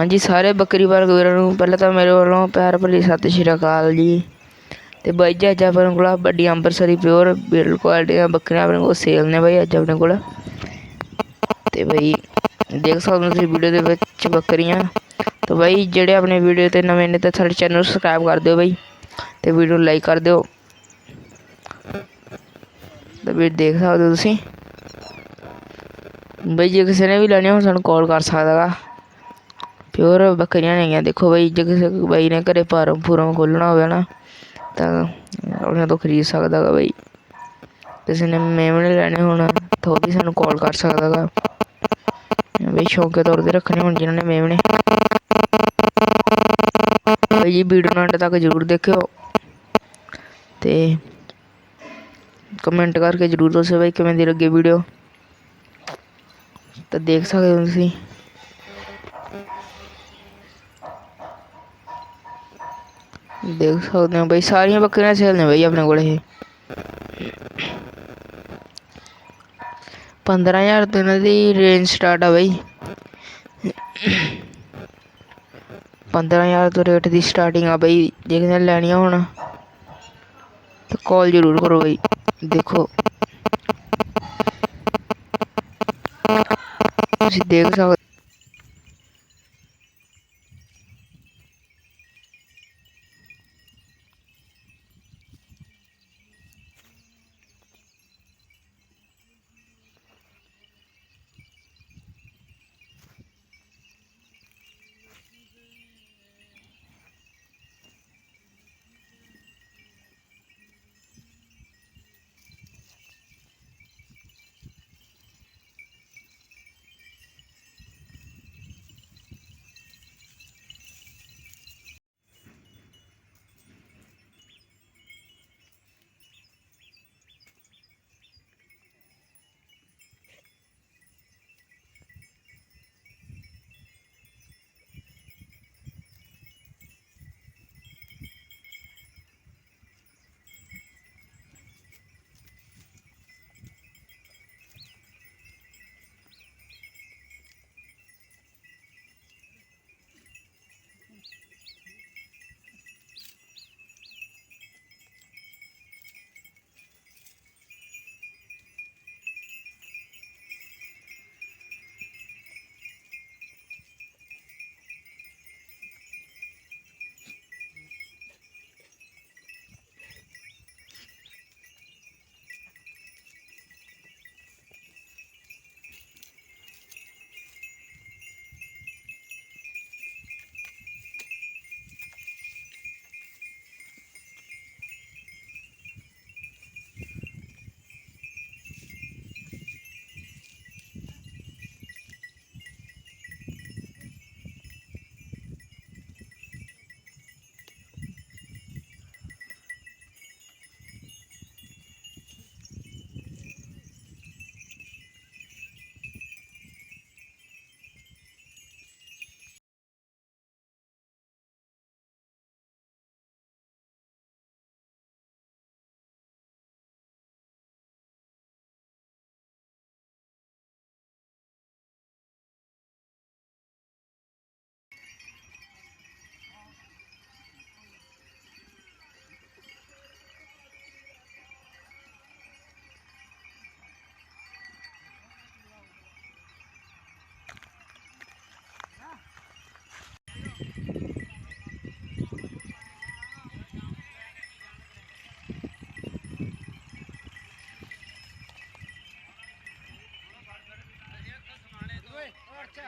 ਹਾਂਜੀ, ਸਾਰੇ ਬੱਕਰੀ ਵਰਗ ਵੀਰਾਂ ਨੂੰ ਪਹਿਲਾਂ ਤਾਂ ਮੇਰੇ ਵੱਲੋਂ ਪਿਆਰ ਭਰੀ ਸਤਿ ਸ਼੍ਰੀ ਅਕਾਲ ਜੀ। ਤੇ ਬਾਈ ਜੀ, ਅੱਜ ਆਪਣੇ ਕੋਲ ਵੱਡੀ ਅੰਬਰਸਰੀ ਪਿਓਰ ਬਿਲਡ ਕੁਆਲਿਟੀ ਦੀਆਂ ਬੱਕਰੀਆਂ ਆਪਣੇ ਕੋਲ ਸੇਲ ਨੇ ਬਾਈ ਅੱਜ ਆਪਣੇ ਕੋਲ। ਤੇ ਬਾਈ, ਦੇਖ ਸਕਦੇ ਹੋ ਤੁਸੀਂ ਵੀਡੀਓ ਦੇ ਵਿੱਚ ਬੱਕਰੀਆਂ। ਤੇ ਬਾਈ, ਜਿਹੜੇ ਆਪਣੇ ਵੀਡੀਓ ਤੇ ਨਵੇਂ ਨੇ ਤਾਂ ਸਾਡੇ ਚੈਨਲ ਨੂੰ ਸਬਸਕ੍ਰਾਈਬ ਕਰ ਦਿਓ ਬਾਈ। ਤੇ ਵੀਡੀਓ ਨੂੰ ਲਾਈਕ ਕਰ ਦਿਓ। ਤੇ ਵੀ ਦੇਖ ਸਕਦੇ ਹੋ ਤੁਸੀਂ। ਬਾਈ, ਜੇ ਕਿਸੇ ਨੇ ਵੀ ਲੈਣੀ ਹੋ ਸਾਨੂੰ ਕਾਲ ਕਰ ਸਕਦਾ ਗਾ। ਪਿਓਰ ਬੱਕਰੀਆਂ ਨੇਗੀਆਂ ਦੇਖੋ ਬਈ, ਜੇ ਕਿਸੇ ਬਾਈ ਨੇ ਘਰੇ ਫਾਰਮ ਫੂਰਮ ਖੋਲਣਾ ਹੋਵੇ ਨਾ, ਤਾਂ ਉਹਨਾਂ ਤੋਂ ਖਰੀਦ ਸਕਦਾ ਗਾ ਬਈ। ਕਿਸੇ ਨੇ ਮੇਮਣੇ ਲੈਣੇ ਹੋਣ, ਤਾਂ ਉਹ ਵੀ ਸਾਨੂੰ ਕਾਲ ਕਰ ਸਕਦਾ ਗਾ। ਬਈ ਸ਼ੌਂਕ ਤੌਰ ਤੇ ਰੱਖਣੇ ਹੋਣ ਜਿਨ੍ਹਾਂ ਨੇ ਮੇਮਣੇ ਬਈ ਜੀ, ਵੀਡੀਓ ਨੂੰ ਅੰਤ ਤੱਕ ਜ਼ਰੂਰ ਦੇਖਿਓ। ਤੇ ਕਮੈਂਟ ਕਰਕੇ ਜ਼ਰੂਰ ਦੱਸਿਓ ਬਈ ਕਿਵੇਂ ਦੀ ਲੱਗੀ ਵੀਡੀਓ ਤਾਂ ਦੇਖ ਸਕਦੇ ਹੋ ਤੁਸੀਂ। ਦੇਖ ਸਕਦੇ ਹੋ ਬਈ, ਸਾਰੀਆਂ ਬੱਕਰੀਆਂ ਸੇਲ ਨੇ ਬਈ ਆਪਣੇ ਕੋਲ ਇਹ। 15000 ਤੋਂ ਇਹਨਾਂ ਦੀ ਰੇਂਜ ਸਟਾਰਟ ਆ ਬਈ। 15000 ਤੋਂ ਰੇਟ ਦੀ ਸਟਾਰਟਿੰਗ ਆ ਬਈ ਜੇ ਕਿਸੇ ਲੈਣੀਆਂ ਹੋਣ। ਤਾਂ ਕਾਲ ਜ਼ਰੂਰ ਕਰੋ ਬਈ, ਦੇਖੋ। ਤੁਸੀਂ ਦੇਖ ਸਕਦੇ খরচা